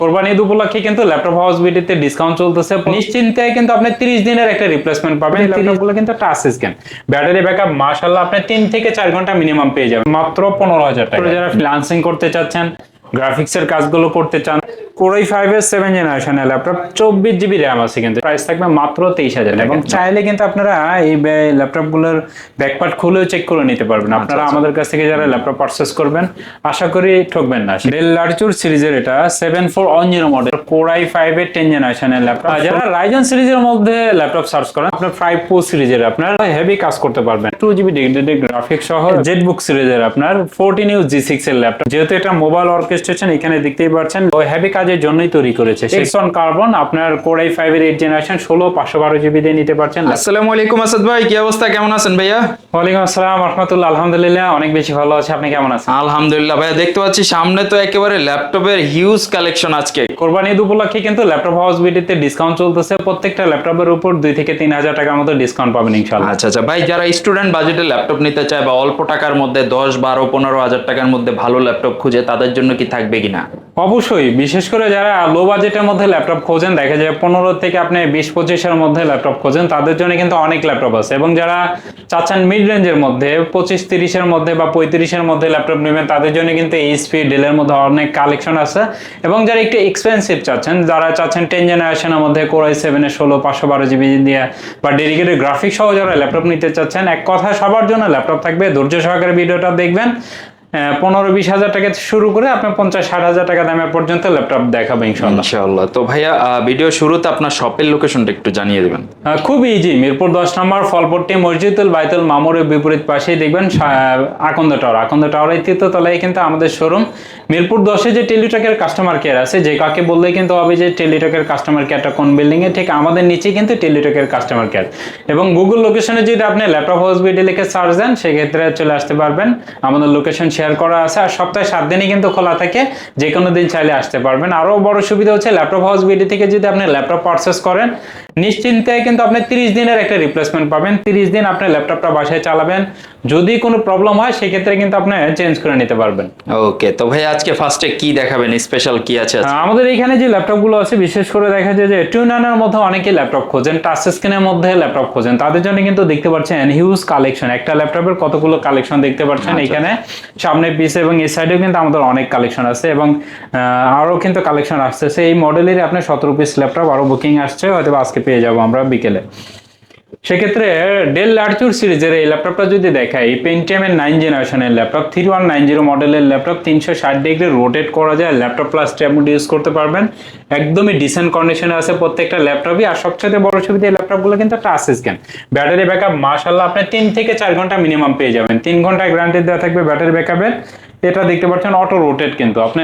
কোরবানি ঈদ উপলক্ষে কিন্তু ল্যাপটপ হাউস বিডিতে ডিসকাউন্ট চলতেছে। নিশ্চিন্তে কিন্তু আপনি 30 দিনের একটা রিপ্লেসমেন্ট পাবেন। ল্যাপটপগুলো কিন্তু টাচ স্ক্যান ব্যাটারি ব্যাকআপ মাশাআল্লাহ আপনি 3 থেকে 4 ঘণ্টা মিনিমাম পেয়ে যাবেন। মাত্র 15000 টাকা। যারা ফ্রিল্যান্সিং করতে চাচ্ছেন গ্রাফিক্সের কাজগুলো করতে চান কোরাই ফাইভ এর সেভেন জেনারেশনের ল্যাপটপ চব্বিশ জিবি র্যাম আছে কিন্তু। প্রাইস থাকবে মাত্র তেইশ হাজার এবং চাইলে কিন্তু আপনারা এই ল্যাপটপগুলোর ব্যাকপার্ট খুলেও চেক করে নিতে পারবেন। আপনারা আমাদের কাছ থেকে যারা ল্যাপটপ পারচেস করবেন আশা করি ঠকবেন না। ডেল লার্চুর সিরিজের এটা seven four one zero model core i five এর টেন জেনারেশনের ল্যাপটপ যারা রাইজন সিরিজের মধ্যে ল্যাপটপ সার্চ করেন আপনার ফাইভ প্রো সিরিজের আপনার হেভি কাজ করতে পারবেন। টু জিবি ডেডিকেটেড গ্রাফিক্স সহ জেট বুক সিরিজের আপনার ফোরটিন ইউ জি সিক্স এর ল্যাপটপ যেহেতু এটা মোবাইল অর্কেস্ট্রেশন এখানে দেখতেই পাচ্ছেন হেভি কাজের জন্যই তৈরি করেছে। সেক্সন কার্বন আপনার কোরাই ফাইভ এর এইট জেনারেশন ষোলো পাঁচশো বারো জিবি দিয়ে নিতে পারছেন আসসালামু আলাইকুম আসাদ ভাই কি অবস্থা? কেমন আছেন ভাইয়া? ওয়ালাইকুম আসসালাম রহমতুল্লাহ আলহামদুলিল্লাহ অনেক বেশি ভালো আছে। আপনি কেমন আছেন? আলহামদুলিল্লাহ ভাইয়া দেখতে পাচ্ছি সামনে তো একেবারে ল্যাপটপের হিউজ কালেকশন আজকে। কোরবানি ঈদ উপলক্ষে কিন্তু ল্যাপটপ হাউস বিডিতে ডিসকাউন্ট চলতেছে। প্রত্যেকটা ল্যাপটপের উপর দুই থেকে তিন হাজার টাকার মতো ডিসকাউন্ট পাবেন ইনশাল্লাহ আচ্ছা আচ্ছা। ভাই যারা স্টুডেন্ট বাজেটে ল্যাপটপ নিতে চায় বা অল্প টাকার মধ্যে দশ বারো পনেরো হাজার টাকার মধ্যে ভালো ল্যাপটপ খুঁজে তাদের জন্য কি থাকবে কিনা? অবশ্যই বিশেষ করে যারা লো বাজেটের মধ্যে ল্যাপটপ খোঁজেন, দেখা যায় পনেরো থেকে আপনি বিশ পঁচিশের মধ্যে ল্যাপটপ খোঁজেন, তাদের জন্য কিন্তু অনেক ল্যাপটপ আছে। এবং যারা চাচ্ছেন মিড রেঞ্জের মধ্যে, পঁচিশ তিরিশের মধ্যে বা পঁয়ত্রিশের মধ্যে ল্যাপটপ নেবেন, তাদের জন্য কিন্তু এইচপি ডেলের মধ্যে অনেক কালেকশন আছে। এবং যারা একটু এক্সপেন্সিভ চাচ্ছেন, যারা চাচ্ছেন টেন জেনারেশনের মধ্যে কোরাই সেভেনের ষোলো, পাঁচশো, বারো জিবি দিয়ে বা ডেডিকেটেড গ্রাফিক্স সহ যারা ল্যাপটপ নিতে চাচ্ছেন, এক কথা সবার জন্য ল্যাপটপ থাকবে। ধৈর্য সহকারে ভিডিওটা দেখবেন। পনেরো বিশ হাজার টাকা শুরু করে আপনার পঞ্চাশ ষাট হাজার টাকা দামের পর্যন্ত ল্যাপটপ দেখাবো ইনশাল্লাহ ইনশাআল্লাহ। তো ভাইয়া ভিডিও শুরুতে আপনার শপের লোকেশনটা একটু জানিয়ে দেবেন। খুব ইজি মিরপুর দশ নম্বর ফলপট্টি মসজিদুল বাইতুল মামুরের বিপরীত পাশেই দেখবেন আকন্দ টাওয়ার। আকন্দ টাওয়ারের তৃতীয় তলায় কিন্তু আমাদের শোরুম মিরপুর দশে যে টেলিটকের কাস্টমার কেয়ার আছে যে কাকে বললেই কিন্তু হবে যে টেলিটকের কাস্টমার কেয়ারটা কোন বিল্ডিংয়ে ঠিক আমাদের নিচে কিন্তু টেলিটকের কাস্টমার কেয়ার এবং গুগল লোকেশনে যদি আপনি ল্যাপটপ হাউস বিডি লিখে সার্চ দেন সেক্ষেত্রে চলে আসতে পারবেন। আমাদের লোকেশন শেয়ার করা আছে আর সপ্তাহে সাত দিনই কিন্তু খোলা থাকে যে কোনো দিন চাইলে আসতে পারবেন। আরও বড় সুবিধা হচ্ছে ল্যাপটপ হাউস বিডি থেকে যদি আপনি ল্যাপটপ পারচেস করেন নিশ্চিন্তে কিন্তু আপনি তিরিশ দিনের একটা রিপ্লেসমেন্ট পাবেন। তিরিশ দিন আপনি ল্যাপটপটা বাসায় চালাবেন। যদি কোনো প্রবলেম হয় সেক্ষেত্রে কিন্তু আপনি চেঞ্জ করে নিতে পারবেন। ওকে তো ভাই আজকে ফার্স্টে কি দেখাবেন? স্পেশাল কি আছে আমাদের এখানে যে ল্যাপটপগুলো আছে বিশেষ করে দেখা যায় যে টুইনানের মধ্যে অনেকে ল্যাপটপ খোঁজেন টাচ স্ক্রিনের মধ্যে ল্যাপটপ খোঁজেন। তাদের জন্য কিন্তু দেখতে পাচ্ছেন হিউজ কালেকশন একটা ল্যাপটপের কতগুলো কালেকশন দেখতে পাচ্ছেন এখানে? সামনে পিস এবং এই সাইডেও কিন্তু আমাদের অনেক কালেকশন আছে এবং আরও আরও কিন্তু কালেকশন আসতেছে এই মডেলেরই আপনার সতেরো পিস ল্যাপটপ আরও বুকিং আসছে হয়তো আজকে পেয়ে যাব আমরা বিকেলে। সেক্ষেত্রে ডেল লার্চুর সিরিজের এই ল্যাপটপটা যদি দেখাই পেন্টিএমের নাইন জেনারেশনের laptop three one nine zero মডেলের ল্যাপটপ, তিনশো ষাট ডিগ্রি রোটেট করা যায়, laptop plus tab mode use করতে পারবেন। একদমই ডিসেন্ট কন্ডিশনে আছে প্রত্যেকটা ল্যাপটপই, আর সবচেয়ে বড় সুবিধা এই ল্যাপটপগুলো কিন্তু টাচ স্ক্যান ব্যাটারি ব্যাকআপ মাশাল্লাহ আপনি তিন থেকে চার ঘণ্টা মিনিমাম পেয়ে যাবেন। তিন ঘণ্টা গ্যারান্টি দেওয়া থাকবে ব্যাটারি ব্যাকআপের এটা দেখতে পাচ্ছেন অটো রোটেট কিন্তু। আপনি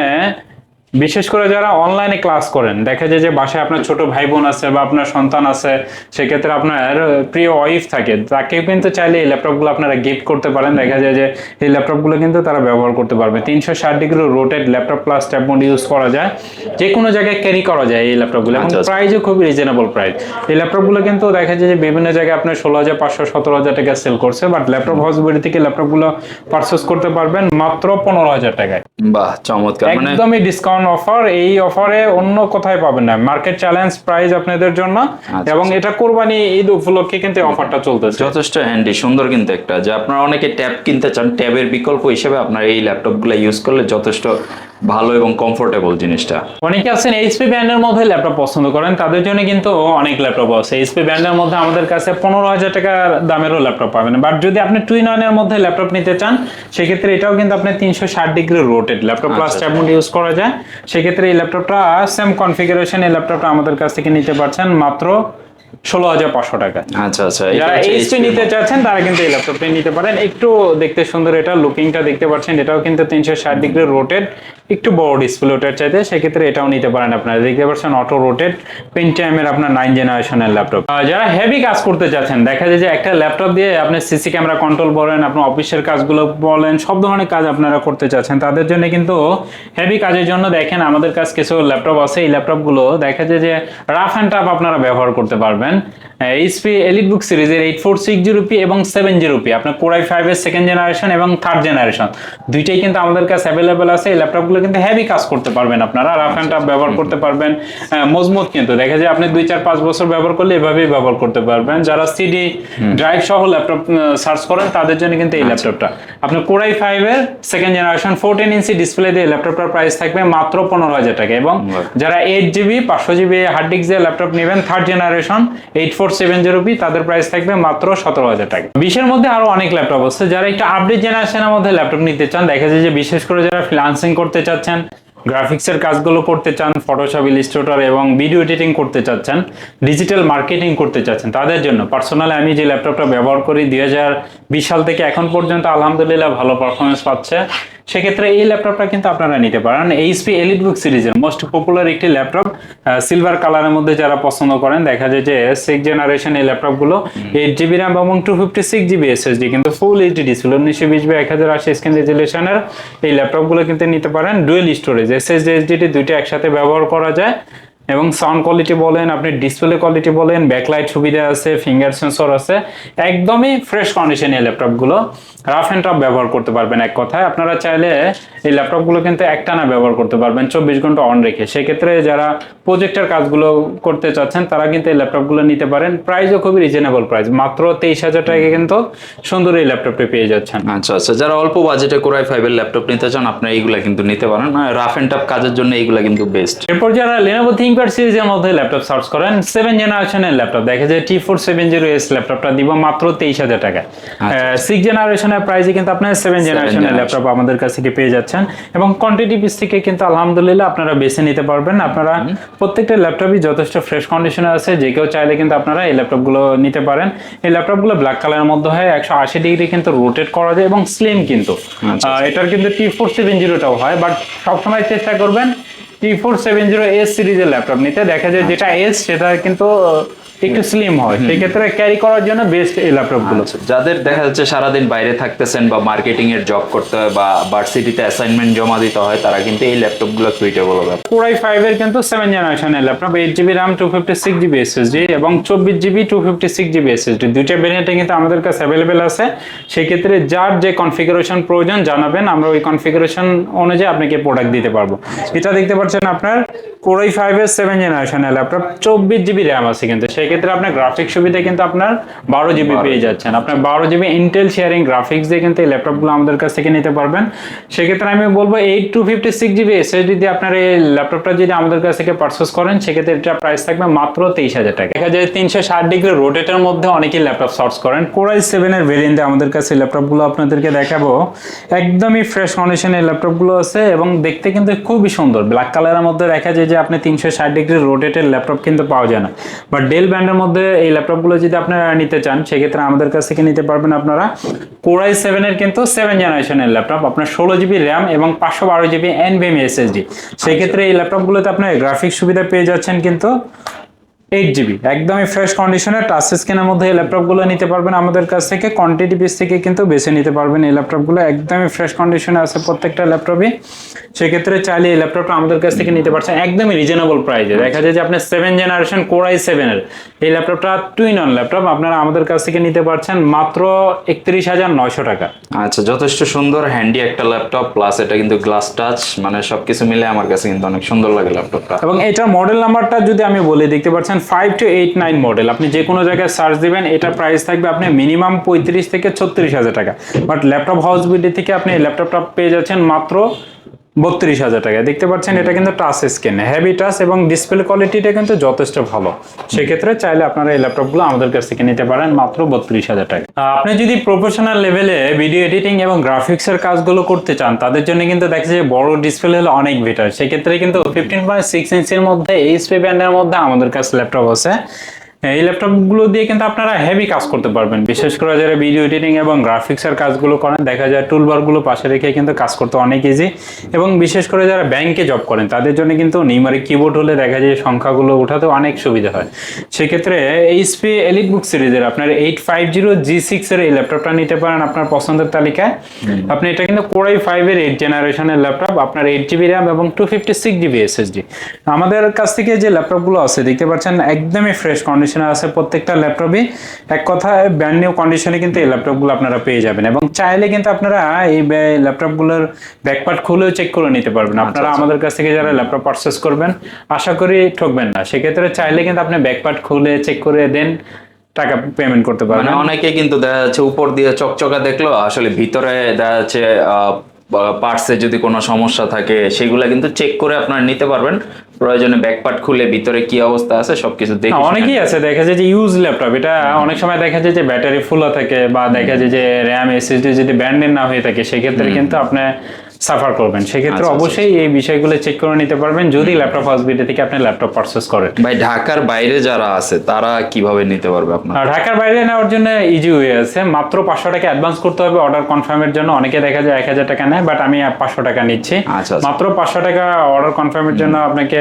বিশেষ করে যারা অনলাইনে ক্লাস করেন দেখা যায় যে বাসায় আপনার ছোট ভাই বোন আছে বা আপনার সন্তান আছে সেক্ষেত্রে আপনার প্রিয় ওয়াইফ থাকে তাকে কিন্তু চাইলে এই ল্যাপটপগুলো আপনারা গিফট করতে পারেন। দেখা যায় যে এই ল্যাপটপগুলো কিন্তু তারা ব্যবহার করতে পারবে। তিনশো ষাট degree rotated laptop plus tab mode use করা যায়। যে কোনো জায়গায় ক্যারি করা যায় এই ল্যাপটপগুলো এবং আচ্ছা, আচ্ছা। প্রাইসও খুবই রিজনেবল প্রাইস এই ল্যাপটপগুলো কিন্তু দেখা যায় যে বিভিন্ন জায়গায় আপনার ষোলো হাজার পাঁচশো সতেরো হাজার টাকা সেল করছে বাট ল্যাপটপ হাউসবিডি থেকে ল্যাপটপগুলো পারচেস করতে পারবেন মাত্র পনেরো হাজার টাকায়। বাহ চমৎকার। মানে একদমই ডিসকাউন্ট অফার এই অফারে অন্য কোথায় পাবেন না। মার্কেট চ্যালেঞ্জ প্রাইস আপনাদের জন্য আচ্ছা, এবং এটা কোরবানি ঈদ উপলক্ষে কিন্তু অফারটা চলতেছে। যথেষ্ট হ্যান্ডি সুন্দর কিন্তু একটা। যে আপনারা অনেকে ট্যাব কিনতে চান ট্যাবের বিকল্প হিসেবে আপনারা এই ল্যাপটপগুলো ইউজ করলে যথেষ্ট ভালো এবং কমফোর্টেবল জিনিসটা। অনেকে আছেন এইচপি ব্র্যান্ডের মধ্যে ল্যাপটপ পছন্দ করেন তাদের জন্য কিন্তু অনেক ল্যাপটপ আছে। এইচপি ব্র্যান্ডের মধ্যে আমাদের কাছে পনেরো হাজার টাকা দামেরও ল্যাপটপ পাবেন। বাট যদি আপনি টুইন ওয়ানের মধ্যে ল্যাপটপ নিতে চান সেক্ষেত্রে এটাও কিন্তু আপনি তিনশো ষাট degree rotated laptop plus. Tab mode use করা যায়। সেক্ষেত্রে এই ল্যাপটপটা সেম কনফিগারেশন এই ল্যাপটপটা আমাদের কাছ থেকে নিতে পারছেন মাত্র ষোলো হাজার পাঁচশো টাকা। আচ্ছা আচ্ছা যারা এইচপি নিতে চাচ্ছেন তারা কিন্তু এই ল্যাপটপটা নিতে পারেন। একটু দেখতে সুন্দর এটা লুকিংটা দেখতে পাচ্ছেন এটাও কিন্তু তিনশো ষাট ডিগ্রি রোটেড একটু বড় ডিসপ্লে ওটার চাইতে সেক্ষেত্রে এটাও নিতে পারেন আপনারা। দেখতে পাচ্ছেন অটো রোটেড পেন্টিএমের আপনার নাইন জেনারেশনের ল্যাপটপ যারা হেভি কাজ করতে চাচ্ছেন দেখা যায় যে একটা ল্যাপটপ দিয়ে আপনি সিসি ক্যামেরা কন্ট্রোল বলেন আপনার অফিসের কাজগুলো বলেন সব ধরনের কাজ আপনারা করতে চাচ্ছেন তাদের জন্য কিন্তু হেভি কাজের জন্য দেখেন আমাদের কাছে কিছু ল্যাপটপ আছে। এই ল্যাপটপগুলো দেখা যায় যে রাফ অ্যান্ড টাফ আপনারা ব্যবহার করতে পারবেন। পাবেন এইচপি এলিট বুক সিরিজের eight four six zero P এবং সেভেন জিরো পি আপনার কোরাই ফাইভের সেকেন্ড জেনারেশন এবং থার্ড জেনারেশন দুইটাই কিন্তু আমাদের কাছে অ্যাভেলেবেল আছে। এই ল্যাপটপগুলো কিন্তু হেভি কাজ করতে পারবেন আপনারা। রাফ অ্যান্ড টাফ ব্যবহার করতে পারবেন। আহ, মজবুত কিন্তু। দেখা যায় আপনি দুই চার পাঁচ বছর ব্যবহার করলে এভাবেই ব্যবহার করতে পারবেন। যারা সিডি ড্রাইভ সহ ল্যাপটপ সার্চ করেন তাদের জন্য কিন্তু এই ল্যাপটপটা আপনার কোরাই ফাইভের second generation fourteen inch display দিয়ে ল্যাপটপটার প্রাইস থাকবে মাত্র পনেরো হাজার টাকা। এবং যারা এইট জিবি পাঁচশো জিবি হার্ড ডিস্ক দিয়ে ল্যাপটপ নেবেন third generation eight four seven zero B তাদের প্রাইস থাকবে মাত্র সতেরো হাজার টাকা। বিশের মধ্যে আরও অনেক ল্যাপটপ আছে, যারা একটু আপডেট জেনারেশনের মধ্যে ল্যাপটপ নিতে চান, দেখা যায় যে বিশেষ করে যারা ফ্রিলান্সিং করতে চাচ্ছেন গ্রাফিক্সের কাজগুলো করতে চান ফটোশপ ইলিস্ট্রেটর এবং ভিডিও এডিটিং করতে চাচ্ছেন ডিজিটাল মার্কেটিং করতে চাচ্ছেন তাদের জন্য। পার্সোনালি আমি যে ল্যাপটপটা ব্যবহার করি দুই হাজার বিশ সাল থেকে এখন পর্যন্ত আলহামদুলিল্লাহ ভালো পারফরমেন্স পাচ্ছে। সেক্ষেত্রে এই ল্যাপটপটা কিন্তু আপনারা নিতে পারেন। এইচপি এলিট বুক সিরিজের মোস্ট পপুলার একটি ল্যাপটপ সিলভার কালারের মধ্যে যারা পছন্দ করেন দেখা যায় যে সিক্স জেনারেশন এই ল্যাপটপগুলো এইট জিবি র্যাম এবং two fifty six GB SSD কিন্তু ফুল এইচডি ডিসপ্লে উনিশশো বিশ বাই এক হাজার আশি স্ক্রিন রেজুলেশনের এই ল্যাপটপগুলো কিন্তু নিতে পারেন। ডুয়েল স্টোরেজ এসএসডি এসডিটি দুইটা একসাথে ব্যবহার করা যায়। এবং সাউন্ড কোয়ালিটি বলেন আপনি ডিসপ্লে কোয়ালিটি বলেন ব্যাকলাইট সুবিধা আছে ফিঙ্গার সেন্সর আছে একদমই ফ্রেশ কন্ডিশন এই ল্যাপটপগুলো রাফ অ্যান্ড টাফ ব্যবহার করতে পারবেন এক কথায়। আপনারা চাইলে এই ল্যাপটপগুলো কিন্তু একটানা ব্যবহার করতে পারবেন চব্বিশ ঘণ্টা অন রেখে। সেক্ষেত্রে যারা প্রজেক্টের কাজগুলো করতে চাচ্ছেন তারা কিন্তু এই ল্যাপটপগুলো নিতে পারেন। প্রাইসও খুবই রিজনেবল প্রাইস মাত্র তেইশ হাজার টাকা কিন্তু সুন্দর এই ল্যাপটপটি পেয়ে যাচ্ছেন। আচ্ছা আচ্ছা যারা অল্প বাজেটে কোরাই ফাইভের ল্যাপটপ নিতে চান আপনারা এইগুলা কিন্তু নিতে পারেন। রাফ অ্যান্ড টাফ কাজের জন্য এইগুলা কিন্তু বেস্ট এরপর যারা লেনোভো থিংকপ্যাড সিরিজের মধ্যে ল্যাপটপ সার্চ করেন সেভেন জেনারেশনের ল্যাপটপ। দেখা যায় T four seven zero S ল্যাপটপটা দিব মাত্র তেইশ হাজার টাকা সিক্স জেনারেশনের প্রাইসে কিন্তু আপনার সেভেন জেনারেশনের ল্যাপটপ আমাদের কাছ থেকে পেয়ে যাচ্ছেন। এবং কোয়ান্টিটি পিস থেকে কিন্তু আলহামদুলিল্লাহ আপনারা বেছে নিতে পারবেন। আপনারা প্রত্যেকটা ল্যাপটপই যথেষ্ট ফ্রেশ কন্ডিশনে আছে। যে কেউ চাইলে কিন্তু আপনারা এই ল্যাপটপগুলো নিতে পারেন। এই ল্যাপটপগুলো ব্ল্যাক কালারের মধ্যে হয় একশো আশি ডিগ্রি কিন্তু রোটেট করা যায় এবং স্লিম কিন্তু। আচ্ছা, আহ, এটার কিন্তু টি ফোর সেভেন জিরোটাও হয়। বাট সবসময় চেষ্টা করবেন T four seven zero S সিরিজের ল্যাপটপ নিতে। দেখা যায় যেটা এস সেটা কিন্তু একটু স্লিম হয়। সেক্ষেত্রে ক্যারি করার জন্য বেস্ট এই ল্যাপটপগুলো আচ্ছা, যাদের দেখা যাচ্ছে সারাদিন বাইরে থাকতেছেন বা মার্কেটিং এর জব করতে হয় বা ভার্সিটিতে অ্যাসাইনমেন্ট জমা দিতে হয় তারা কিন্তু এই ল্যাপটপগুলো সুইটেবল হবে। কোরাই ফাইভ এর কিন্তু সেভেন জেনারেশনের laptop eight GB RAM two fifty six GB SSD এবং চব্বিশ GB two fifty six GB SSD দুইটা ভেরিয়েন্টে কিন্তু আমাদের কাছে অ্যাভেলেবেল আছে। সেক্ষেত্রে যার যে কনফিগারেশন প্রয়োজন জানাবেন আমরা ওই কনফিগারেশন অনুযায়ী আপনাকে প্রোডাক্ট দিতে পারব। এটা দেখতে পাচ্ছেন আপনার কোরাই ফাইভ এর সেভেন জেনারেশনের ল্যাপটপ চব্বিশ জিবি র্যাম আছে কিন্তু। সেক্ষেত্রে আপনার গ্রাফিক্স সুবিধা কিন্তু আপনার বারো জিবি পেয়ে যাচ্ছেন। আপনার বারো জিবি ইন্টেল শেয়ারিং গ্রাফিক্স দিয়ে কিন্তু এই ল্যাপটপগুলো আমাদের কাছ থেকে নিতে পারবেন। সেক্ষেত্রে আমি বলব eight two fifty six GB SSD দিয়ে আপনার এই ল্যাপটপটা যদি আমাদের কাছ থেকে পারচেস করেন সেক্ষেত্রে এটা প্রাইস থাকবে মাত্র তেইশ হাজার টাকা। দেখা যায় তিনশো ষাট ডিগ্রি রোটেটের মধ্যে অনেকেই ল্যাপটপ সার্চ করেন। কোরাই সেভেনের ভেরিয়েন্টে আমাদের কাছে ল্যাপটপগুলো আপনাদেরকে দেখাবো। একদমই ফ্রেশ কন্ডিশনের ল্যাপটপগুলো আছে এবং দেখতে কিন্তু খুবই সুন্দর। ব্ল্যাক কালারের মধ্যে দেখা যায় যে আপনি তিনশো ষাট ডিগ্রি রোটেটের ল্যাপটপ কিন্তু পাওয়া যায় না। বাট ডেল ব্র্যান্ডের মধ্যে এই ল্যাপটপগুলো যদি আপনারা নিতে চান, সেক্ষেত্রে আমাদের কাছ থেকে নিতে পারবেন আপনারা কোরাই সেভেনের কিন্তু সেভেন জেনারেশনের ল্যাপটপ। আপনার ষোলো জিবি র্যাম এবং পাঁচশো বারো জিবি এনভিএম এসএসডি সেক্ষেত্রে এই ল্যাপটপগুলোতে আপনার গ্রাফিক্স সুবিধা পেয়ে যাচ্ছেন কিন্তু এইট জিবি একদমই ফ্রেশ কন্ডিশনে টাচ স্ক্রিনের মধ্যে এই ল্যাপটপগুলো নিতে পারবেন। আমাদের কাছ থেকে কোয়ান্টিটি পিস থেকে কিন্তু বেছে নিতে পারবেন এই ল্যাপটপগুলো একদমই ফ্রেশ কন্ডিশনে আছে প্রত্যেকটা ল্যাপটপই সেক্ষেত্রে চাইলে এই ল্যাপটপটা আমাদের কাছ থেকে নিতে পারছেন একদমই রিজনেবল প্রাইসে দেখা যায় যে আপনি সেভেন জেনারেশন কোরাই সেভেনের এই ল্যাপটপটা টুইন অন ল্যাপটপ আপনারা আমাদের কাছ থেকে নিতে পারছেন মাত্র একত্রিশ হাজার নয়শো টাকা। আচ্ছা যথেষ্ট সুন্দর হ্যান্ডি একটা ল্যাপটপ প্লাস এটা কিন্তু গ্লাস টাচ মানে সবকিছু মিলে আমার কাছে কিন্তু অনেক সুন্দর লাগে ল্যাপটপটা এবং এটার মডেল নাম্বারটা যদি আমি বলি দেখতে পাচ্ছেন five two eight nine model আপনি যে কোনো জায়গায় সার্চ দিবেন এটা প্রাইস থাকবে আপনি মিনিমাম পঁয়ত্রিশ থেকে ছত্রিশ হাজার টাকা। বাট ল্যাপটপ হাউস বিডি থেকে আপনি ল্যাপটপটা পেয়ে যাচ্ছেন মাত্র বত্রিশ হাজার টাকা দেখতে পাচ্ছেন, এটা কিন্তু টাচ স্ক্রিন হেভি টাচ এবং ডিসপ্লে কোয়ালিটিটা কিন্তু যথেষ্ট ভালো। সেক্ষেত্রে চাইলে আপনারা এই ল্যাপটপগুলো আমাদের কাছ থেকে নিতে পারেন, মাত্র বত্রিশ হাজার টাকা আপনি যদি প্রফেশনাল লেভেলে ভিডিও এডিটিং এবং গ্রাফিক্সের কাজগুলো করতে চান, তাদের জন্য কিন্তু দেখা যায় বড় ডিসপ্লে হলে অনেক বেটার সেক্ষেত্রে কিন্তু ফিফটিন পয়েন্ট সিক্স ইঞ্চের মধ্যে এইচপি ব্যান্ডের মধ্যে আমাদের কাছে ল্যাপটপ আছে। এই ল্যাপটপগুলো দিয়ে কিন্তু আপনারা হেভি কাজ করতে পারবেন। বিশেষ করে যারা ভিডিও এডিটিং এবং গ্রাফিক্সের কাজগুলো করেন দেখা যায় টুলবারগুলো পাশে রেখে কিন্তু কাজ করতে অনেক ইজি এবং বিশেষ করে যারা ব্যাংকে জব করেন তাদের জন্য কিন্তু নিউমারিক কিবোর্ড হলে দেখা যায় সংখ্যাগুলো উঠাতে অনেক সুবিধা হয়। সেক্ষেত্রে এইচপি এলিট বুক সিরিজের আপনার eight five zero G six এর এই ল্যাপটপটা নিতে পারেন আপনার পছন্দের তালিকায়। আপনি এটা কিন্তু কোরাই ফাইভের এইট জেনারেশনের ল্যাপটপ আপনার এইট জিবি র্যাম এবং two fifty six GB SSD আমাদের কাছ থেকে যে ল্যাপটপগুলো আছে দেখতে পাচ্ছেন একদমই ফ্রেশ কন্ডিশন কন্ডিশনে আছে প্রত্যেকটা ল্যাপটপই। এক কথায় ব্র্যান্ড নিউ কন্ডিশনে কিন্তু এই ল্যাপটপগুলো আপনারা পেয়ে যাবেন। এবং চাইলে কিন্তু আপনারা এই ল্যাপটপগুলোর ব্যাকপার্ট খুলেও চেক করে নিতে পারবেন। আপনারা আমাদের কাছ থেকে যারা ল্যাপটপ পারচেস করবেন আশা করি ঠকবেন না। সেক্ষেত্রে চাইলে কিন্তু আপনি ব্যাকপার্ট খুলে চেক করে দেন টাকা পেমেন্ট করতে মানে পারবেন অনেকে কিন্তু দেখা যাচ্ছে উপর দিয়ে চকচকা দেখল আসলে ভিতরে দেখা যাচ্ছে পার্টসে যদি কোনো সমস্যা থাকে সেগুলা কিন্তু চেক করে আপনারা নিতে পারবেন। প্রয়োজনে ব্যাকপার্ট খুলে ভিতরে কি অবস্থা আছে সবকিছু দেখে অনেকেই আছে দেখা যায় যে ইউজ ল্যাপটপ এটা অনেক সময় দেখা যায় যে ব্যাটারি ফুলা থাকে বা দেখা যায় যে র্যাম এসএসডি যদি ব্যান্ডেন না হয়ে থাকে সেক্ষেত্রে কিন্তু আপনি সাফার করবেন। সেক্ষেত্রে আচ্ছা, আচ্ছা। অবশ্যই এই বিষয়গুলো চেক করে নিতে পারবেন। যদি ল্যাপটপ হসপিটাল থেকে আপনি ল্যাপটপ পারচেস করেন। ভাই ঢাকার বাইরে যারা আছে তারা কীভাবে নিতে পারবে আপনার ঢাকার বাইরে নেওয়ার জন্য ইজি ওয়ে আছে। মাত্র পাঁচশো টাকা অ্যাডভান্স করতে হবে। অর্ডার কনফার্মের জন্য অনেকে দেখা যায় এক হাজার টাকা নেয় বাট আমি পাঁচশো টাকা নিচ্ছি। আচ্ছা, আচ্ছা। মাত্র পাঁচশো টাকা অর্ডার কনফার্মের জন্য আপনাকে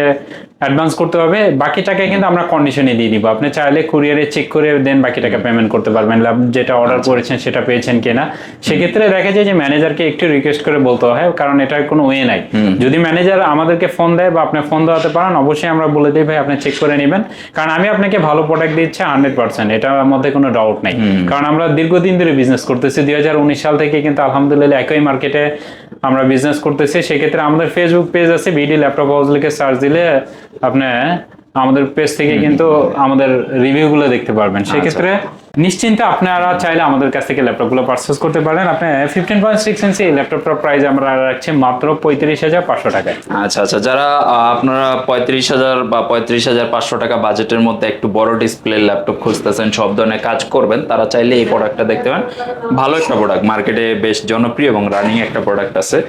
অ্যাডভান্স করতে হবে। বাকি টাকা কিন্তু আমরা কন্ডিশনে দিয়ে দিব। আপনি চাইলে কুরিয়ারে চেক করে দেন বাকি টাকা পেমেন্ট করতে পারবেন। যেটা অর্ডার আচ্ছা। করেছেন সেটা পেয়েছেন কিনা। সেক্ষেত্রে দেখা যায় যে ম্যানেজারকে একটু রিকোয়েস্ট করে বলতে হয়। কারণ এটার কোনো ওয়ে নাই। যদি ম্যানেজার আমাদেরকে ফোন দেয় বা আপনি ফোন দেওয়াতে পারেন অবশ্যই আমরা বলে দিই ভাই আপনি চেক করে নেবেন। কারণ আমি আপনাকে ভালো প্রোডাক্ট দিচ্ছি হান্ড্রেড পার্সেন্ট এটার মধ্যে কোনো ডাউট নাই। কারণ আমরা দীর্ঘদিন ধরে বিজনেস করতেছি দুই হাজার উনিশ সাল থেকে কিন্তু আলহামদুলিল্লাহ একই মার্কেটে আমরা বিজনেস করতেছি। সেক্ষেত্রে আমাদের ফেসবুক পেজ আছে বিডি ল্যাপটপ হাউস লিখে সার্চ দিলে আপনি আমাদের পেজ থেকে কিন্তু আমাদের রিভিউগুলো দেখতে পারবেন। সেক্ষেত্রে নিশ্চিন্তে আপনারা চাইলে আমাদের কাছ থেকে ল্যাপটপগুলো পারচেস করতে পারেন। আপনি ফিফটিন পয়েন্ট সিক্স ইঞ্চি এই ল্যাপটপটার প্রাইস আমরা রাখছি মাত্র পঁয়ত্রিশ হাজার পাঁচশো টাকায়। আচ্ছা আচ্ছা যারা আপনারা পঁয়ত্রিশ হাজার বা পঁয়ত্রিশ হাজার পাঁচশো টাকা বাজেটের মধ্যে একটু বড় ডিসপ্লে ল্যাপটপ খুঁজতেছেন সব ধরনের কাজ করবেন তারা চাইলে এই প্রোডাক্টটা দেখতে পারেন। ভালো একটা প্রোডাক্ট মার্কেটে বেশ জনপ্রিয় এবং রানিং একটা প্রোডাক্ট আছে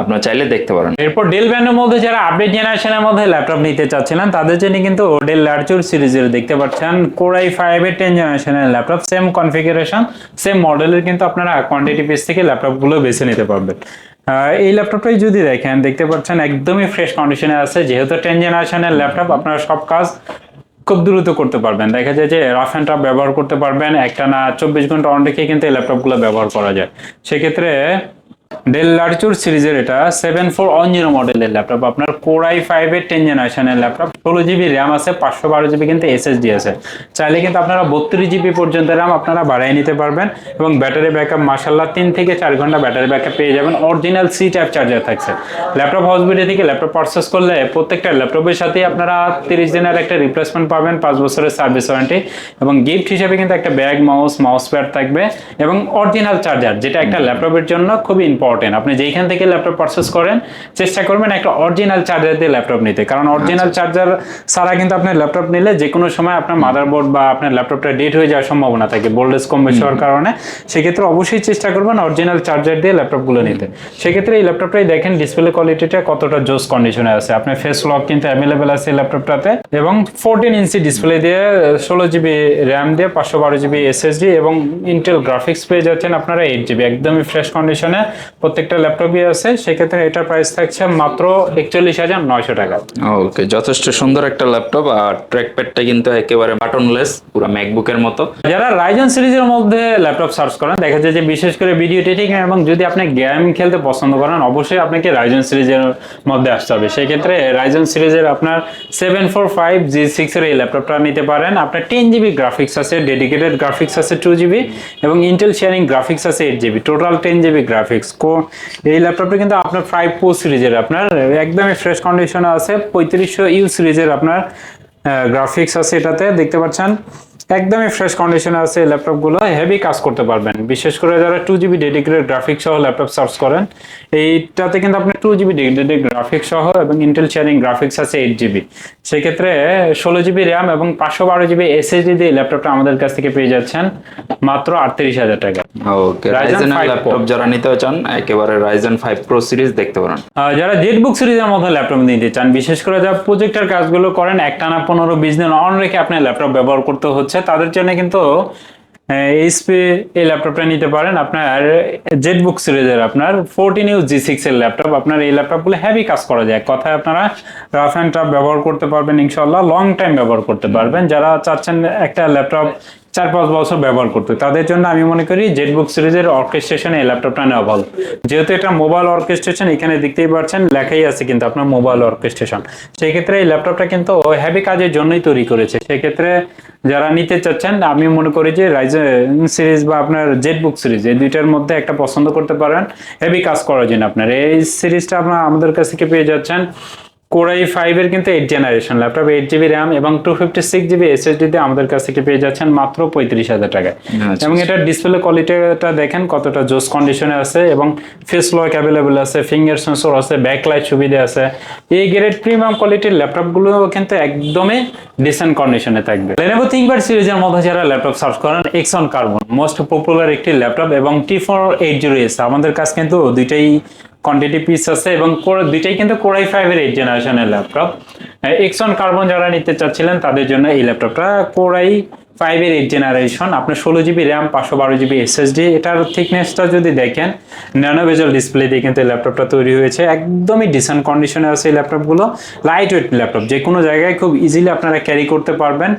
আপনারা চাইলে দেখতে পারেন। এরপর ডেল ব্র্যান্ডের মধ্যে যারা আপডেট জেনারেশনের মধ্যে ল্যাপটপ নিতে চাচ্ছিলেন তাদের জন্য কিন্তু ডেল লার্চুর সিরিজের দেখতে পাচ্ছেন। কোরাই ফাইভ এর টেন জেনারেশনের ল্যাপটপ সেম কনফিগারেশন সেম মডেলের কিন্তু আপনারা কোয়ান্টিটি পিস থেকে ল্যাপটপগুলো বেছে নিতে পারবেন। এই ল্যাপটপটাই যদি দেখেন, দেখতে পাচ্ছেন একদমই ফ্রেশ কন্ডিশনে আছে। যেহেতু টেন জেনারেশনের ল্যাপটপ আপনারা সব কাজ খুব দ্রুত করতে পারবেন। দেখা যায় যে রাফ অ্যান্ড টাফ ব্যবহার করতে পারবেন। একটা না চব্বিশ ঘণ্টা অন রেখে কিন্তু এই ল্যাপটপগুলো ব্যবহার করা যায়। সেক্ষেত্রে ডেল লার্চুর সিরিজের এটা সেভেন ফোর ওয়ান জিরো মডেলের ল্যাপটপ আপনার কোরাই ফাইভ এর টেন জেনারেশনের ল্যাপটপ ষোলো জিবি র্যাম আছে, পাঁচশো বারো জিবি কিন্তু এসএসডি আছে। চাইলে কিন্তু আপনারা বত্রিশ জিবি পর্যন্ত র্যাম আপনারা বাড়াই নিতে পারবেন এবং ব্যাটারি ব্যাকআপ মাসাল্লাহ তিন থেকে চার ঘণ্টা ব্যাটারি ব্যাকআপ পেয়ে যাবেন। অরিজিনাল সি টাইপ চার্জার থাকছে। ল্যাপটপ হসপিটাল থেকে ল্যাপটপ পারচেস করলে প্রত্যেকটা ল্যাপটপের সাথে আপনারা তিরিশ দিনের একটা রিপ্লেসমেন্ট পাবেন, পাঁচ বছরের সার্ভিস ওয়ারেন্টি এবং গিফট হিসেবে কিন্তু একটা ব্যাগ মাউস মাউস প্যাড থাকবে এবং অরিজিনাল চার্জার যেটা একটা ল্যাপটপের জন্য খুবই ইম্পর্টেন্ট আপনি যেইখান থেকে ল্যাপটপ পারচেস করেন চেষ্টা করবেন একটা অরিজিনাল চার্জার দিয়ে ল্যাপটপ নিতে। কারণ অরিজিনাল চার্জার ছাড়া কিন্তু আপনার ল্যাপটপ নিলে যে কোনো সময় আপনার মাদারবোর্ড বা আপনার ল্যাপটপটা ডেট হয়ে যাওয়ার সম্ভাবনা থাকে ভোল্টেজ কম বেশি হওয়ার কারণে। সেক্ষেত্রে অবশ্যই চেষ্টা করবেন অরিজিনাল চার্জার দিয়ে ল্যাপটপগুলো নিতে। সেক্ষেত্রে এই ল্যাপটপটাই দেখেন ডিসপ্লে কোয়ালিটিটা কতটা জোস কন্ডিশনে আছে। আপনার ফেস লক কিন্তু অ্যাভেলেবেল আছে ল্যাপটপটাতে এবং ফোরটিন ইঞ্চি ডিসপ্লে দিয়ে ষোলো জিবি র্যাম দিয়ে পাঁচশো বারো জিবি এসএসডি এবং ইন্টেল গ্রাফিক্স পেয়ে যাচ্ছেন আপনারা এইট জিবি একদমই ফ্রেশ কন্ডিশনে প্রত্যেকটা ল্যাপটপই আছে সেক্ষেত্রে এটার প্রাইস থাকছে মাত্র একচল্লিশ হাজার নয়শো টাকা। ওকে যথেষ্ট সুন্দর একটা ল্যাপটপ আর ট্র্যাক প্যাডটা কিন্তু একেবারে বাটনলেস পুরো ম্যাকবুকের মতো। যারা রাইজন সিরিজের মধ্যে ল্যাপটপ সার্চ করেন দেখা যায় যে বিশেষ করে ভিডিও এডিটিং এবং যদি আপনি গেম খেলতে পছন্দ করেন অবশ্যই আপনাকে রাইজন সিরিজের মধ্যে আসতে হবে। সেক্ষেত্রে রাইজন সিরিজের আপনার seven four five G six এর এই ল্যাপটপটা নিতে পারেন। আপনার টেন জিবি গ্রাফিক্স আছে ডেডিকেটেড গ্রাফিক্স আছে টু জিবি এবং ইন্টেল শেয়ারিং গ্রাফিক্স আছে eight GB total ten GB graphics এই ল্যাপটপটা কিন্তু আপনার ফাইভ প্রো সিরিজের আপনার একদমই ফ্রেশ কন্ডিশনে আছে, পঁয়ত্রিশশো ইউ সিরিজের আপনার গ্রাফিক্স আছে এটাতে, দেখতে পাচ্ছেন? একদমই ফ্রেশ কন্ডিশনে আছে ল্যাপটপগুলো হেভি কাজ করতে পারবেন। বিশেষ করে যারা টু জিবি ডেডিকেটেড গ্রাফিক্স সহ ল্যাপটপ সার্চ করেন এইটাতে কিন্তু আপনি টু জিবি ডেডিকেটেড গ্রাফিক্স সহ এবং ইন্টেল শেয়ারিং গ্রাফিক্স আছে এইট জিবি সেক্ষেত্রে ষোলো জিবি র্যাম এবং পাঁচশো বারো জিবি এসএসডি দিয়ে ল্যাপটপটা আমাদের কাছ থেকে পেয়ে যাচ্ছেন মাত্র আটত্রিশ হাজার টাকা। ওকে রাইজেন ল্যাপটপ যারা নিতে চান একেবারে রাইজেন ফাইভ প্রো সিরিজ দেখতে পারেন। যারা জেটবুক সিরিজের মধ্যে ল্যাপটপ নিতে চান বিশেষ করে যারা প্রজেক্টের কাজগুলো করেন একটানা পনেরো বিশ দিন অন রেখে আপনার ল্যাপটপ ব্যবহার করতে হচ্ছে তাদের জন্য কিন্তু এইচপি এই ল্যাপটপটা নিতে পারেন। আপনার জেড বুক সিরিজের আপনার ফোরটিন ইউজ জি সিক্স এর ল্যাপটপ আপনার এই ল্যাপটপগুলো হ্যাভি কাজ করা যায়। কথায় আপনারা রাফ অ্যান্ড টাফ ব্যবহার করতে পারবেন ইনশাল্লাহ লং টাইম ব্যবহার করতে পারবেন। যারা চাচ্ছেন একটা ল্যাপটপ চার পাঁচ বছর ব্যবহার করতে। তাদের জন্য আমি মনে করি জেটবুক সিরিজের অর্কেস্ট্রেশন এই ল্যাপটপটা নেওয়া ভালো। যেহেতু এটা মোবাইল অর্কেস্ট্রেশন এখানে দেখতেই পাচ্ছেন লেখাই আছে কিন্তু আপনার মোবাইল অর্কেস্ট্রেশন সেই ক্ষেত্রে এই ল্যাপটপটা কিন্তু হেভি কাজের জন্যই তৈরি করেছে। সেক্ষেত্রে যারা নিতে চাচ্ছেন, আমি মনে করি যে রাইজেন সিরিজ বা আপনার জেটবুক সিরিজ, এই দুইটার মধ্যে একটা পছন্দ করতে পারেন। হেভি কাজ করার জন্য আপনার। এই সিরিজটা আপনার আমাদের কাছ থেকে পেয়ে যাচ্ছেন। কোরাই ফাইভ এর কিন্তু eight generation laptop eight GB RAM এবং two fifty six GB SSD দিয়ে আমাদের কাছ থেকে পেয়ে যাচ্ছেন মাত্র পঁয়ত্রিশ হাজার টাকায়। আচ্ছা, এবং এটা ডিসপ্লে কোয়ালিটিটা দেখেন কতটা জোস কন্ডিশনে আছে এবং ফেস লক অ্যাভেলেবল আছে ফিঙ্গার সেন্সর আছে ব্যাকলাইট সুবিধা আছে। এই গ্রেড প্রিমিয়াম কোয়ালিটির ল্যাপটপগুলো কিন্তু একদমই ডিসেন্ট কন্ডিশনে থাকবে। Lenovo ThinkPad সিরিজের মধ্যে যারা ল্যাপটপ সার্চ করেন X one carbon most popular একটি ল্যাপটপ এবং T four eight zero S আমাদের কাছে কিন্তু দুইটাই কোয়ান্টিটি পিস আছে এবং দুইটাই কিন্তু কোরাই ফাইভ এর এইট জেনারেশনের ল্যাপটপ এক্সন কার্বন যারা নিতে চাচ্ছিলেন, তাদের জন্য এই ল্যাপটপটা কোরাই ফাইভ এর এইট জেনারেশন আপনার ষোলো জিবি র্যাম পাঁচশো বারো জিবি এসএসডি এটার থিকনেসটা যদি দেখেন ন্যানো বেজল ডিসপ্লে দিয়ে কিন্তু ল্যাপটপটা তৈরি হয়েছে। একদমই ডিসেন্ট কন্ডিশনে আছে এই ল্যাপটপগুলো লাইট ওয়েট ল্যাপটপ যে কোনো জায়গায় খুব ইজিলি আপনারা ক্যারি করতে পারবেন।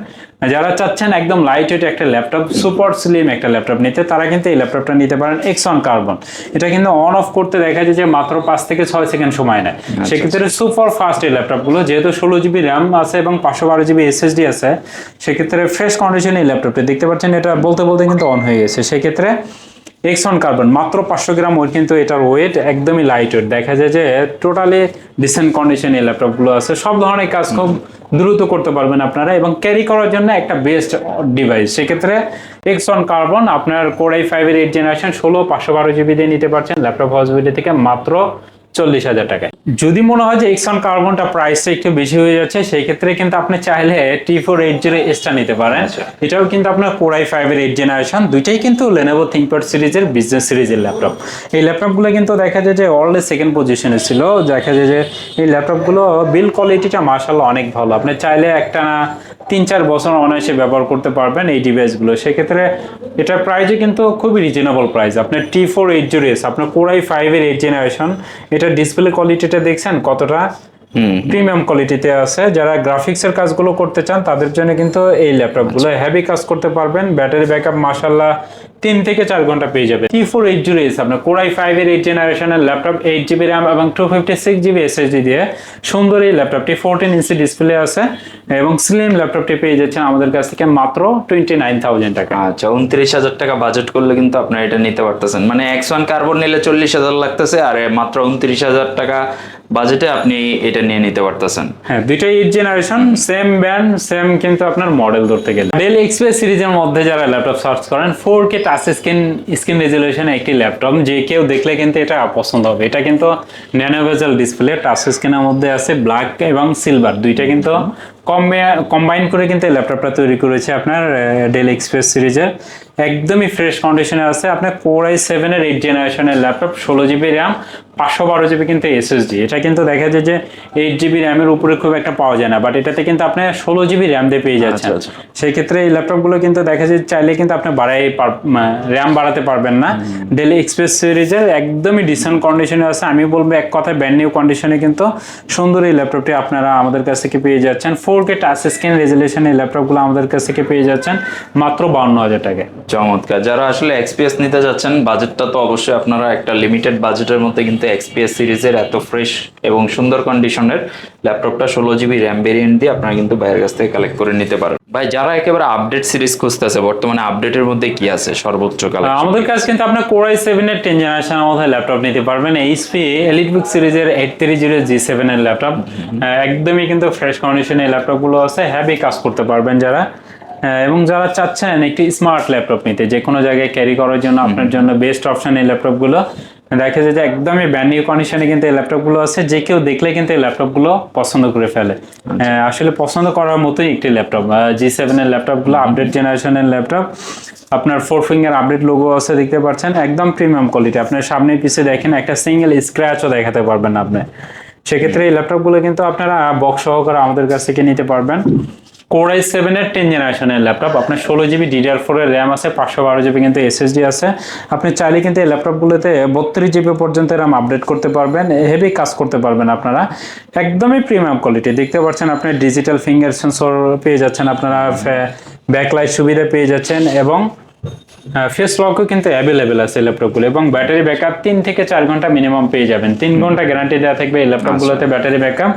যারা চাচ্ছেন একদম লাইট ওয়েট একটা ল্যাপটপ সুপার স্লিম একটা ল্যাপটপ নিতে তারা কিন্তু এই ল্যাপটপটা নিতে পারেন এক্সন কার্বন এটা কিন্তু অন অফ করতে দেখা যায় যে মাত্র পাঁচ থেকে ছয় সেকেন্ড সময় নেয়। সেক্ষেত্রে সুপার ফাস্ট এই ল্যাপটপগুলো যেহেতু ষোলো জিবি র্যাম আছে এবং পাঁচশো বারো জিবি এসএসডি আছে সেক্ষেত্রে ফ্রেশ কন্ডিশনে এই ল্যাপটপটা দেখতে পাচ্ছেন এটা বলতে বলতে কিন্তু অন হয়ে গেছে। সেক্ষেত্রে এক্সন কার্বন মাত্র পাঁচশো গ্রাম ওয়েট কিন্তু এটার ওয়েট একদমই লাইট ওয়েট দেখা যায় যে টোটালি ডিসেন্ট কন্ডিশনে এই ল্যাপটপগুলো আছে। সব ধরনের কাজ খুব দ্রুত করতে পারবেন আপনারা এবং ক্যারি করার জন্য একটা বেস্ট ডিভাইস সেক্ষেত্রে এক্সন কার্বন আপনার কোরাই ফাইভের এইট জেনারেশন ষোলো, পাঁচশো বারো জিবি দিয়ে নিতে পারছেন ল্যাপটপ হসপিটাল থেকে মাত্র চল্লিশ হাজার টাকায়। যদি মনে হয় যে এক্সন কার্বনটা প্রাইসটা একটু বেশি হয়ে যাচ্ছে সেই ক্ষেত্রে কিন্তু আপনি চাইলে টি ফোর এইট জিরো এসটা নিতে পারেন। এটাও কিন্তু আপনার কোরাই ফাইভের এইট জেনারেশন দুইটাই কিন্তু লেনোভো থিঙ্কপ্যাড সিরিজের বিজনেস সিরিজের ল্যাপটপ এই ল্যাপটপগুলো কিন্তু দেখা যায় যে অলরেডি সেকেন্ড পজিশনে ছিল। দেখা যায় যে এই ল্যাপটপগুলো বিল কোয়ালিটিটা মার্শাল্লাহ অনেক ভালো। আপনি চাইলে একটা না তিন চার বছর অনায়াসে ব্যবহার করতে পারবেন এই ডিভাইসগুলো সেক্ষেত্রে এটার প্রাইসও কিন্তু খুবই রিজনেবল প্রাইস আপনার T four eight zero S আপনার কোরাই ফাইভের এইট জেনারেশন এটার ডিসপ্লে কোয়ালিটিটা দেখছেন কতটা? প্রিমিয়াম কোয়ালিটিতে আছে। যারা গ্রাফিক্সের কাজগুলো করতে চান তাদের জন্য কিন্তু এই ল্যাপটপগুলো হেভি কাজ করতে পারবেন। ব্যাটারি ব্যাকআপ মাসাল্লাহ তিন থেকে চার ঘণ্টা পেয়ে যাবে। T four eight zero S আপনার কোরাই ফাইভ এর এইট জেনারেশনের ল্যাপটপ এইট জিবি র্যাম এবং two fifty six GB SSD দিয়ে সুন্দর এই ল্যাপটপটি ফোরটিন ইঞ্চি ডিসপ্লে আছে এবং স্লিম ল্যাপটপটি পেয়ে যাচ্ছেন আমাদের কাছ থেকে মাত্র টোয়েন্টি নাইন থাউজেন্ড টাকা। আচ্ছা উনত্রিশ হাজার টাকা বাজেট করলে কিন্তু আপনার এটা নিতে পারতেছেন। মানে এক্স ওয়ান কার্বন নিলে চল্লিশ হাজার লাগতেছে আর মাত্র উনত্রিশ হাজার টাকা বাজেটে আপনি এটা নিয়ে নিতে পারতেছেন। হ্যাঁ দুইটাই eight generation same band same কিন্তু আপনার মডেল ধরতে গেলে। ডেল এক্সপ্রেস সিরিজের মধ্যে যারা ল্যাপটপ সার্চ করেন four K touch screen screen resolution একটি ল্যাপটপ যে কেউ দেখলে কিন্তু এটা পছন্দ হবে। এটা কিন্তু ন্যানোভেজাল ডিসপ্লে টাচ স্ক্রিনের মধ্যে আছে ব্ল্যাক এবং সিলভার দুইটা কিন্তু কম্বাইন করে কিন্তু এই ল্যাপটপটা তৈরি করেছে আপনার ডেল এক্সপ্রেস সিরিজের। একদমই ফ্রেশ কন্ডিশনে আছে। আপনার কোর আই সেভেনের এইট জেনারেশনের ল্যাপটপ ষোলো জিবি র্যাম পাঁচশো বারো জিবি কিন্তু এসএসডি এটা কিন্তু দেখা যায় যে এইট জিবি র্যামের উপরে খুব একটা পাওয়া যায় না বাট এটাতে কিন্তু আপনি ষোলো জিবি র্যাম দিয়ে পেয়ে যাচ্ছেন। আচ্ছা, সেই ক্ষেত্রে এই ল্যাপটপগুলো কিন্তু দেখা যায় চাইলে কিন্তু আপনি বাড়াই র্যাম বাড়াতে পারবেন না। ডেলি এক্সপ্রেস সিরিজের একদমই ডিসেন্ট কন্ডিশনে আছে। আমি বলব এক কথায় ব্যান্ড নিউ কন্ডিশনে কিন্তু সুন্দর এই ল্যাপটপটি আপনারা আমাদের কাছ থেকে পেয়ে যাচ্ছেন। Four K touch screen resolution এই ল্যাপটপগুলো আমাদের কাছ থেকে পেয়ে যাচ্ছেন মাত্র বাউন্ন হাজার টাকায়। চমৎকার। যারা আসলে এক্সপিএস নিতে যাচ্ছেন বাজেটটা তো অবশ্যই আপনারা একটা লিমিটেড বাজেটের মধ্যে কিন্তু এক্সপিএস সিরিজের এত ফ্রেশ এবং সুন্দর কন্ডিশনের ল্যাপটপটা ষোলো জিবি র্যাম ভেরিয়েন্ট দিয়ে আপনারা কিন্তু বাইরের কাছ থেকে কালেক্ট করে নিতে পারেন। ভাই যারা একেবারে আপডেট সিরিজ খুঁজতেছে বর্তমানে আপডেটের মধ্যে কি আছে? সর্বোচ্চ কালেকশন আমাদের কাছে কিন্তু আপনার কোরাই সেভেন এর টেন জেনারেশনের মধ্যে ল্যাপটপ নিতে পারবেন। এইচপি এলিটবুক সিরিজের eight three zero G seven এর ল্যাপটপ একদমই কিন্তু ফ্রেশ কন্ডিশনে ল্যাপটপগুলো আছে হ্যাভি কাজ করতে পারবেন যারা। আহ, এবং যারা চাচ্ছেন একটি স্মার্ট ল্যাপটপ নিতে যে কোনো জায়গায় ক্যারি করার জন্য আপনার জন্য বেস্ট অপশন এই ল্যাপটপগুলো দেখা যায় যে একদমই ব্যান্ড নিউ কন্ডিশনে কিন্তু এই ল্যাপটপগুলো আছে যে কেউ দেখলে কিন্তু এই ল্যাপটপগুলো পছন্দ করে ফেলে। আহ, আসলে পছন্দ করার মতোই একটি ল্যাপটপ জি সেভেনের ল্যাপটপগুলো আপডেট জেনারেশনের ল্যাপটপ আপনার ফোর ফিঙ্গার আপডেট লোগো আছে দেখতে পাচ্ছেন একদম প্রিমিয়াম কোয়ালিটি আপনার সামনে পিছে দেখেন একটা সিঙ্গেল স্ক্র্যাচও দেখাতে পারবেন আপনি। সেক্ষেত্রে এই ল্যাপটপগুলো কিন্তু আপনারা বক্স সহকারে আমাদের কাছ থেকে নিতে পারবেন। কোরাই সেভেনের টেন জেনারেশনের ল্যাপটপ আপনার ষোলো জিবি ডিডিআর ফোরের র্যাম আছে, পাঁচশো বারো জিবি কিন্তু এসএসডি আছে। আপনি চাইলে কিন্তু এই ল্যাপটপগুলোতে বত্রিশ জিবি পর্যন্ত র্যাম আপডেট করতে পারবেন হেভি কাজ করতে পারবেন আপনারা। একদমই প্রিমিয়াম কোয়ালিটি দেখতে পাচ্ছেন আপনি ডিজিটাল ফিঙ্গার সেন্সর পেয়ে যাচ্ছেন, আপনারা ব্যাকলাইট সুবিধা পেয়ে যাচ্ছেন এবং ফেস লকও কিন্তু অ্যাভেলেবেল আছে ল্যাপটপগুলো এবং ব্যাটারি ব্যাকআপ তিন থেকে চার ঘণ্টা মিনিমাম পেয়ে যাবেন। তিন ঘণ্টা গ্যারান্টি দেওয়া থাকবে এই ল্যাপটপগুলোতে ব্যাটারি ব্যাকআপ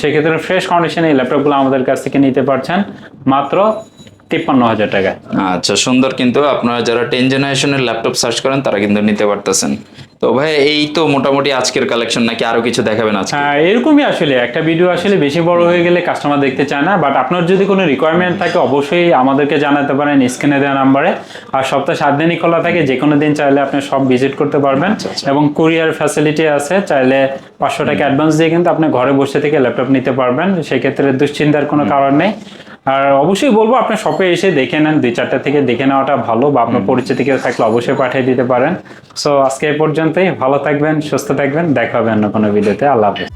সেক্ষেত্রে ফ্রেশ কন্ডিশনে এই ল্যাপটপগুলো আমাদের কাছ থেকে নিতে পারছেন মাত্র তিপ্পান্ন হাজার টাকা। আচ্ছা সুন্দর কিন্তু আপনারা যারা টেন জেনারেশনের ল্যাপটপ সার্চ করেন তারা কিন্তু নিতে পারতেছেন। তো ভাই এই তো মোটামুটি আজকের কালেকশন নাকি আরও কিছু দেখাবেন আজকে? হ্যাঁ এরকমই আসলে। একটা ভিডিও আসলে বেশি বড় হয়ে গেলে কাস্টমার দেখতে চায় না বাট আপনার যদি কোনো রিকোয়ারমেন্ট থাকে অবশ্যই আমাদেরকে জানাতে পারেন স্ক্রিনে দেওয়া নাম্বারে আর সপ্তাহে সাত দিনই খোলা থাকে যে কোনো দিন চাইলে আপনি সব ভিজিট করতে পারবেন। এবং কুরিয়ার ফ্যাসিলিটি আছে চাইলে পাঁচশো টাকা অ্যাডভান্স দিয়ে কিন্তু আপনি ঘরে বসে থেকে ল্যাপটপ নিতে পারবেন। সেক্ষেত্রে দুশ্চিন্তার কোনো কারণ নেই। আর অবশ্যই বলব আপনি শপে এসে দেখে নেন দুই চারটা থেকে দেখে নেওয়াটা ভালো বা আপনার পরিচিত কেউ থাকলে অবশ্যই পাঠিয়ে দিতে পারেন। সো আজকে এ পর্যন্তই ভালো থাকবেন সুস্থ থাকবেন দেখা হবে অন্য কোনো ভিডিওতে আল্লাহ হাফেজ।